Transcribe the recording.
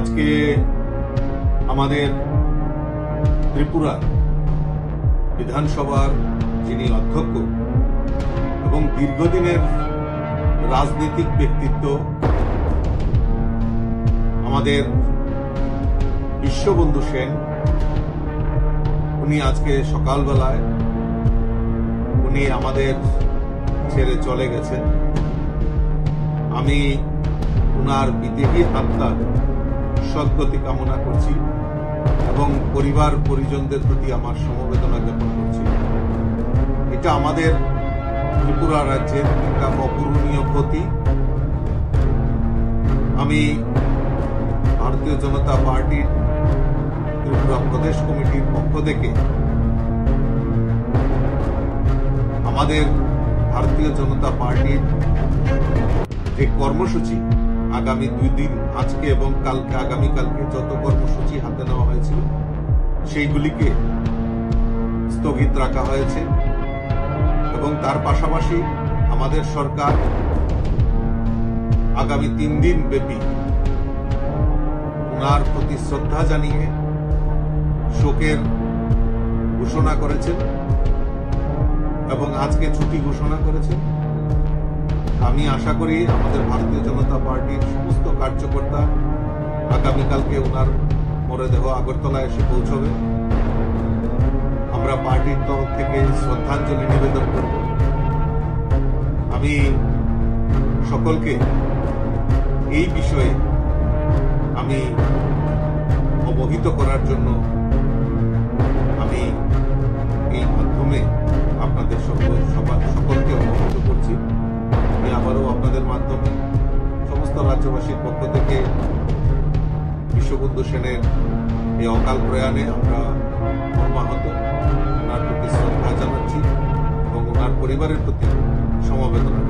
আজকে আমাদের ত্রিপুরা বিধানসভার যিনি অধ্যক্ষ এবং দীর্ঘদিনের রাজনৈতিক ব্যক্তিত্ব, আমাদের বিশ্ববন্ধু সেন, উনি আজকে সকালবেলায় উনি আমাদের ছেড়ে চলে গেছেন। আমি ওনার বিদেহী আত্মার সদ্গতি কামনা করছি এবং পরিবার পরিজনদের প্রতি আমার সমবেদনা জ্ঞাপন করছি। এটা আমাদের ত্রিপুরা রাজ্যের একটা অপূরণীয় ক্ষতি আমি ভারতীয় জনতা পার্টির ত্রিপুরা প্রদেশ কমিটির পক্ষ থেকে আমাদের ভারতীয় জনতা পার্টির যে কর্মসূচি আগামী দুই দিন, আজকে এবং কালকে, আগামীকালকে যত কর্মসূচি হাতে নেওয়া হয়েছিল, সেইগুলিকে স্থগিত রাখা হয়েছে এবং তার পাশাপাশি আমাদের সরকার আগামী তিন দিন ব্যাপী ওনার প্রতি শ্রদ্ধা জানিয়ে শোকের ঘোষণা করেছেন এবং আজকে ছুটি ঘোষণা করেছেন। আমি আশা করি আমাদের ভারতীয় জনতা পার্টির সমস্ত কার্যকর্তা আগামীকালকে ওনার মরদেহ আগরতলা এসে পৌঁছবে। আমরা পার্টির তরফ থেকে শ্রদ্ধাঞ্জলি নিবেদন করব। আমি সকলকে এই বিষয়ে আমি অবহিত করার জন্য আমি এই রাজ্যবাসীর পক্ষ থেকে বিশ্ববন্ধু সেনের এই অকাল প্রয়াণে আমরা মর্মাহত ওনার প্রতি শ্রদ্ধা জানাচ্ছি এবং ওনার পরিবারের প্রতি সমবেদনা